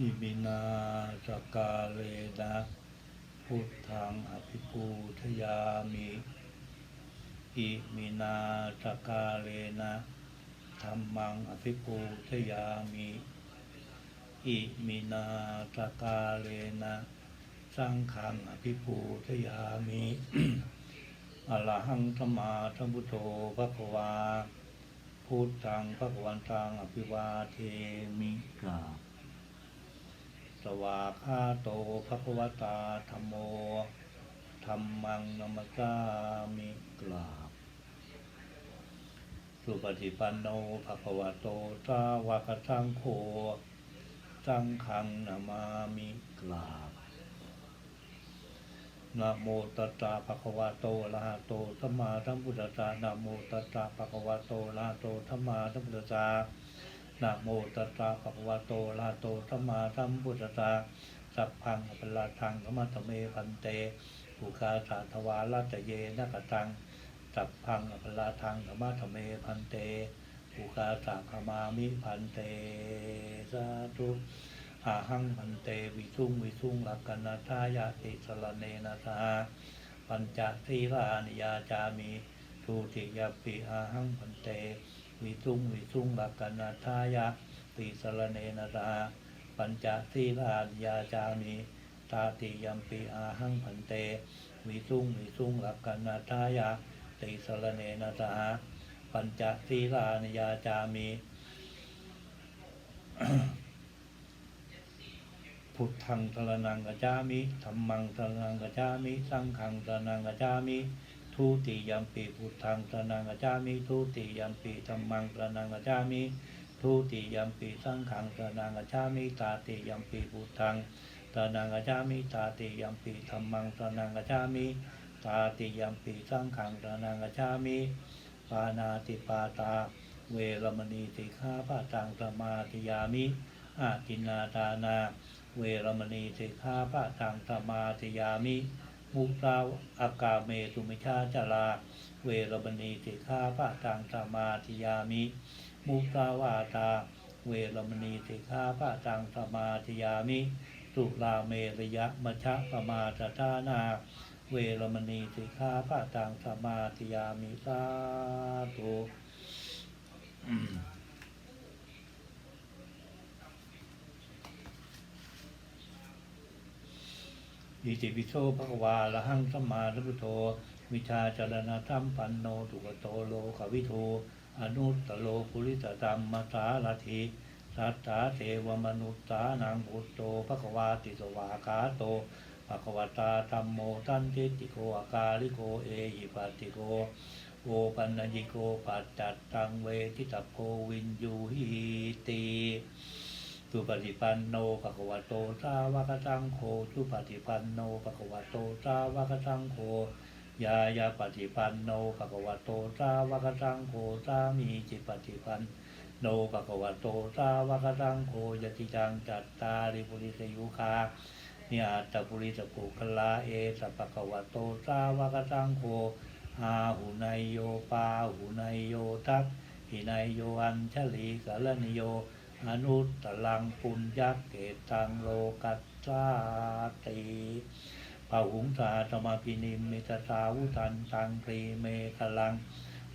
อิมินาสกาเลนะพุทธังอภิปูทยามิอิมินาสกาเลนะธรรมังอภิปูทยามิอิมินาสกาเลนะสังฆังอภิปูทยามิอรหังธรรมาธัมพุทโธภะควาพุทธังภควันตังอภิวาเทมิกา สวาคาโตภควตาธรรมโมธรรมังนมสสามิกราบ สุปฏิปันโนภควโตสาวกสังโฆสังฆังนามามิกราบนะโมตัสสะภะคะวะโตอะระหะโตสัมมาสัมพุทธัสสะนะโมตัสสะภะคะวะโตอะระหะโตสัมมาสัมพุทธัสสะ นะโมตัสสะภะคะวะโตอะระหะโตสัมมาสัมพุทธัสสะสัพพังอภิลาทังธรรมะทะเมพันเตภูคาสาทวาราชเยนะกตังสัพพังอภิลาทังธรรมะทะเมพันเตภูคาสาขมามิพันเตสาธุอาหังพันเตวิสุงวิสุงลักกันนาทายาติสรเนนะทาปัญจศีลานิยาจามิทุติยปิอาหังพันเต วิสุงวิสุงลักกันนาทายาติสรเนนะทาปัญจศีลานิยาจามิตาติยัมปิอาหังพันเตวิสุงวิสุงลักกันนาทายาติสรเนนะทาปัญจศีลานิยาจามิพุทธังสรนังกัจจามิธรรมังสรนังกัจจามิ สังฆังสรนังกัจจามิ ทุติยัมปีพุทธังสรนังกัจามิทุติยัมปีธรรมังสรนังกัจามิทุติยัมปีสังฆังสรนังกัจามิตาติยัมปีพุทธังสรนังกัจามิตาติยัมปีธรรมังสรนังกัจามิตาติยัมปีสังฆังสรนังกัจามิปานาติปาตา เวรมณีสิกขาปะตังสมาธิยามิอาจินนาทานา เวรมณีสิกขาปะตังสมาธิยามิ มุสาอากาเมสุมิชาจาราเวรมณีสิกขาปะตังสมาธิยามิ มุสาวาตา เวรมณีสิกขาปะตังสมาธิยามิ สุราเมรยะมชะปมาตตานา เวรมณีสิกขาปะตังสมาธิยามิสาธุ อิติปิโสภควาละหังสัมมาสัมพุทโธวิชาจารณธรรมปันโนทุกโตโลกวิโทอนุตตโลปุริสธรรมมัสาลทิสัตตาเทวมนุษสานังพุทโตภควาติสวากาโตภควตาธรรมโมตันติติโกอากาลิโกเอหิปัติโกโอปัญญิโกปัจจัตตังเวทิตโพวินยูหิติ สุปฏิปันโนภะคะวะโตสาวกสังโฆสุปฏิปันโนภะคะวะโตสาวกสังโฆยายาปฏิปันโนภะคะวะโตสาวกสังโฆสามีจิปฏิปันโนภะคะวะโตสาวกสังโฆยติจังจัตตาริปุริสยุคานิอัตตปุริสปุคลาเอสัพพะคะวะโตสาวกสังโฆอาหุนายโยปาหุนายโยทักหินายโยอัญชลีกะลนิโย อนุตตลังปุญญเกตังโลกัสสาติปะหุงสาธรรมพินิมมิตสาวุทันตังพรีเมฆลัง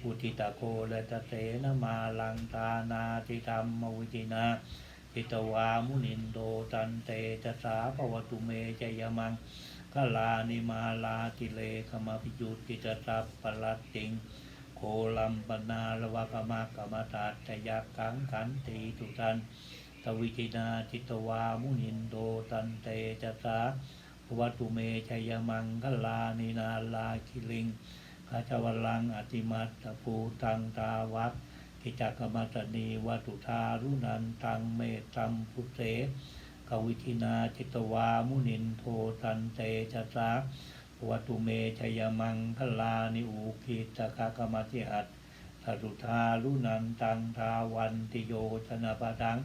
อุทิตาโกและตะเสนมาลังตานาติธรรมวิจินาจิตวามุนินโดตันเตจะสาปวตุเมจยมังกลานิมาลาติเลขมาพิจุติจตัปปลัตติง โคลัมปนาละวะกมากรรมตาตยากังขันติทุตันตวิจินาจิตวามุนินโดตันเตจตาวัตุเมชยมังคลานินาลาคิลิงขจวลังอติมัตตภูตังตาวัตกิจักกมัตนีวัตุทารุนันตังเมตัมพุเสกวิธินาจิตวามุนินโทตันเตจตา วัตุเมชยมังคลานิอุคิตกะกมติหัตตรุทารุนันตังทาวันติโยชนะปะดัง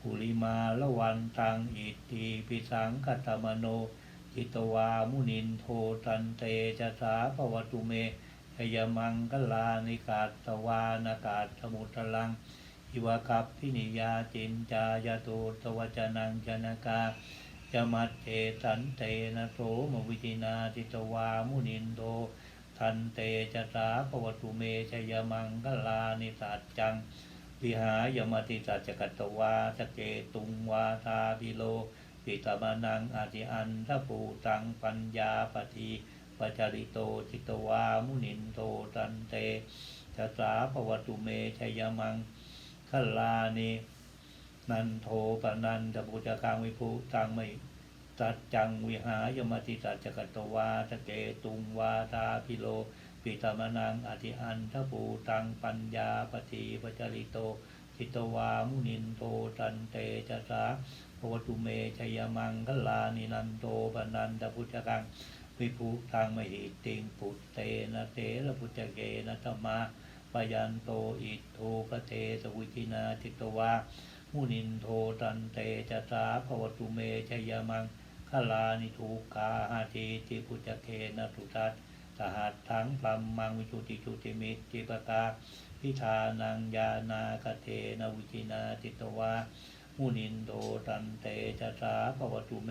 คุลิมาละวันตังอิติปิสังกัตมโน จิตวามุนินโทตันเตจะสาปวัตุเมชยมังกลานิกาตวานากาศสมุตลังอิวาคับพินิยาจินจายาโตตวจนังจนกา ยมัตเตสันเตนะโสมวิจินาทิตวามุนินโตทันเตจตาปวัตุเมชยมังกลานิสัจจังวิหายมติสัจจกัตวาสเกตุงวาทาบิโลปิตมานังอาติอันทปูตังปัญญาปฏิปจาริโตจิตวามุนินโตตันเตชะสาปวัตุเมชยมังคลานิ นันโทปนันตปุจกังวิภูตังไม่สัจจังวิหายมติสัจจกัตตวาสเกตุงวาทาพิโลปิตามนังอธิอันทปูตังปัญญาปฏิปจริโตจิตวามุนินโตตันเตจสาปวตุเมชยมังคลานินันโตปนันตพุทธกังวิภูทางมหิติงปุตเตนะเตระพุทธเกนะธรรมาปยันโตอิโทปเทสวิจินาจิตวา มุนินโทตันเตจสาภวตุเมชยมังคลานิทูกาหาทีติพุทธเกนะทุตัสสหัสถังพลัมมังวิจุติจุติมิตติปกาพิธานังยานาคเทนวิจินาจิตวามุนินโตตันเตจสาภวตุเม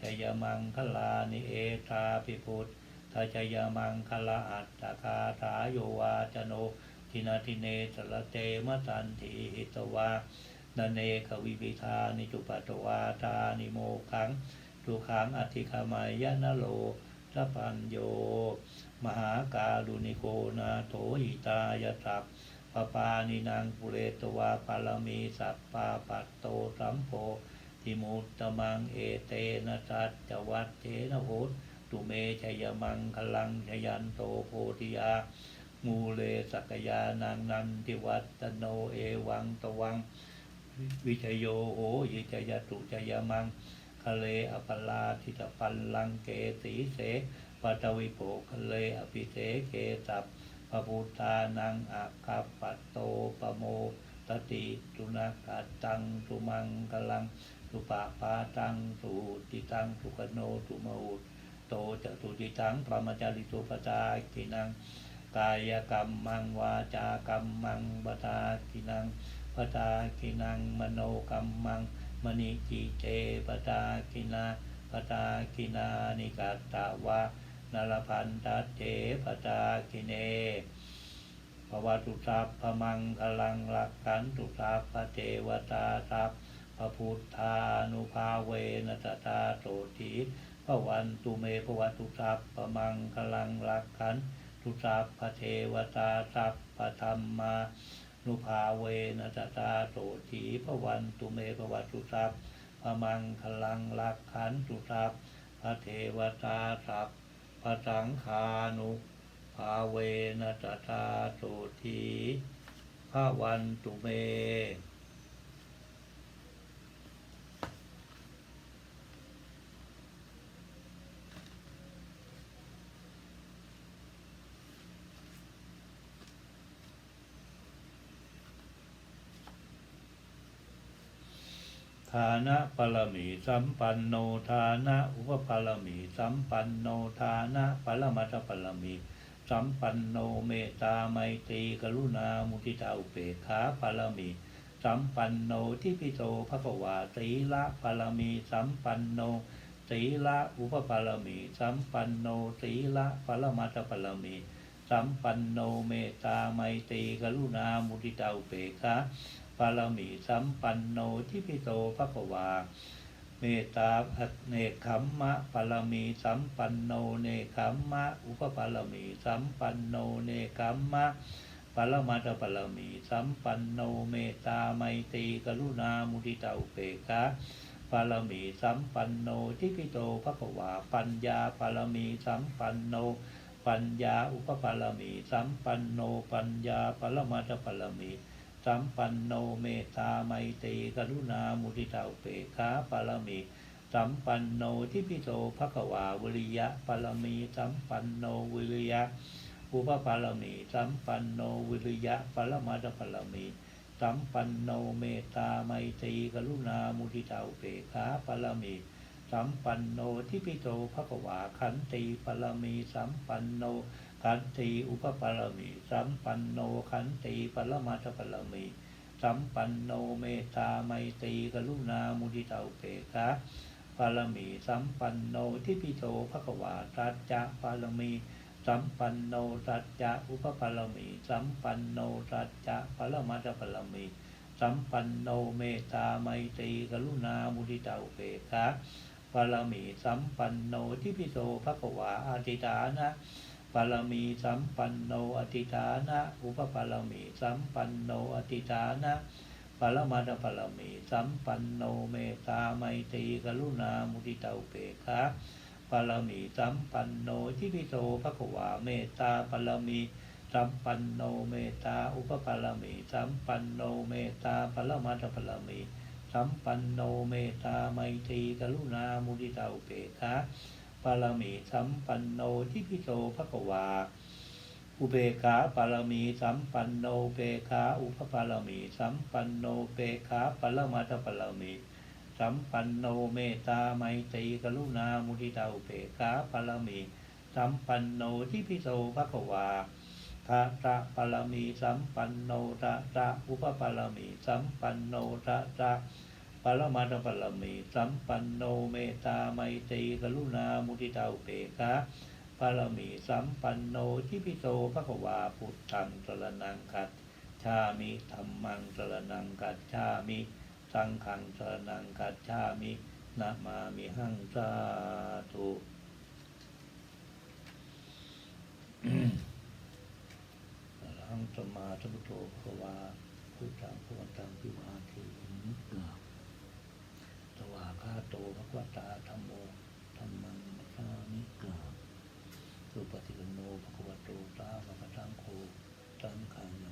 จยมังคลานิเอตาปิพุทธาจยมังคลาอัตตาคาถาโยวาจโนทินาทิเนสลเตมะตันทีหิตวา นเนขวิปิธานิจุปัตวาทานิโมขังทุขังอธิคามายะนโลสัพพัญโย มหาการุณิโกนาโถหิตายะสัพปปานินางปุเรตวาปารมีสัพปาปัตโตสัมโพทิมุตตมังเอเตนะสัจจวัตเจนะโหตตุเมชยมังคลังชยันโตโพธิยา มูเลสักยานางนันทิวัตโนเอวังตวังวิ ชโยโหยิจยตุจยมังคะเลอปลาทิตปัลลังเกสีเสปัตวิโภคะเลอภิเสเกสัพปพุทานังอาคาปัตโตปโมตติตุนากัตตังตุมังกลังตุปะปาตังตุติตังตุกโนตุมาหุตโตจตุติตังปรมจาริตุปตากินังกายกรรมมังวาจากรรมมังปตากินัง ตากินังมโนกรรมังมณิจิเจปตากินาปตากินานิกัตาวะนารพันตัเจปตากิเนภวตุสัพพมังคลังรักขันตุสัพพเทวตาสัพพพุทธานุภาเวนัตตาโสถีพระวันตุเมภวตุสัพพมังคลังรักขันตุสัพพเทวตาสัพพธรรมา นุภาเวนัสตาโสถีพระวันตุเมภวัตุสัพพมังคลังลักขันตุสัพพระเทวตาสัพพระสังฆานุภาเวนัสตาโสถีพระวันตุเม ฐานะปรมีสัมปันโนฐานะอุปปรมีสัมปันโนฐานะปรมัตถปรมีสัมปันโนเมตตาไมตรีกรุณามุทิตาอุเบกขาปรมีสัมปันโนทิพิโตภควาตีละปรมีสัมปันโนตีละอุปปรมีสัมปันโนตีละปรมัตถปรมีสัมปันโนเมตตาไมตรีกรุณามุทิตาอุเบกขา ปารมีสัมปันโนทิพิโตภควา เมตตาอเนกขัมมะปารมีสัมปันโนเนกขัมมะ อุปปารมีสัมปันโนเนกขัมมะปรมัตปารมีสัมปันโนเมตตาไมตีกรุณามุทิตาอุเบกขาปารมีสัมปันโนทิพิโตภควา ปัญญาปารมีสัมปันโน ปัญญาอุปปารมีสัมปันโน ปัญญาปรมัตปารมี สัมปันโนเมตตาไมตรีกรุณามุทิตาุเบกขาปารมีสัมปันโนทิพิโตภควาวิริยะปารมีสัมปันโนวิริยะอุปปารมีสัมปันโนวิริยะปรมัตปารมีสัมปันโนเมตตาไมตรีกรุณามุทิตาุเบกขาปารมีสัมปันโนทิพิโตภควาขันติปารมีสัมปันโน ขันติอุปปารมี สัมปันโนขันติปรมัตปารมี สัมปันโนเมตตาไมตีกรุณามุทิตาอุเบกขาปารมี สัมปันโนทิพิโตภควาตัจจะปารมี สัมปันโนตัจจะอุปปารมี สัมปันโนตัจจะปรมัตถปารมี สัมปันโนเมตตาไมตีกรุณามุทิตาอุเบกขาปารมี สัมปันโนทิพิโตภควาอาติตานะ ปารมีสัมปันโนอติฐานะ อุปปารมีสัมปันโนอติฐานะปรมาตปารมีสัมปันโนเมตตาไมตรีกรุณามุทิตาอุเบกขาปารมีสัมปันโนทิพิโตภควาเมตตาปารมีสัมปันโนเมตตาอุปปารมีสัมปันโนเมตตาปรมาตปารมีสัมปันโนเมตตาไมตรีกรุณามุทิตาอุเบกขา ปารมีสัมปันโนทิพิโตภควา อุเบกขาปารมีสัมปันโนเปกขาอุปปารมีสัมปันโนเปกขาปรมาตปารมีสัมปันโนเมตตาไมตรีกรุณามุทิตาอุเบกขาปารมีสัมปันโนทิพิโตภควาทะตะปารมีสัมปันโนตะตะอุปปารมีสัมปันโนตะตะ ปรมาตถปรมีสัมปันโนเมตตาไมตรีกรุณามุทิตาเบกขาปรมีสัมปันโนทิพิโตภควาพุทธังสรนังคัจฉามิธรรมังสรนังคัจฉามิ สังฆังสรนังคัจฉามินะมามิหังสาธุหังสมมาสัมพุทโธภควาพุทธังพระวันตังพิมาที วาคาโตภควตาธรรมโอธรรมังชามิกาสุปฏิปโนภควโตตาภควตังโคตังขัง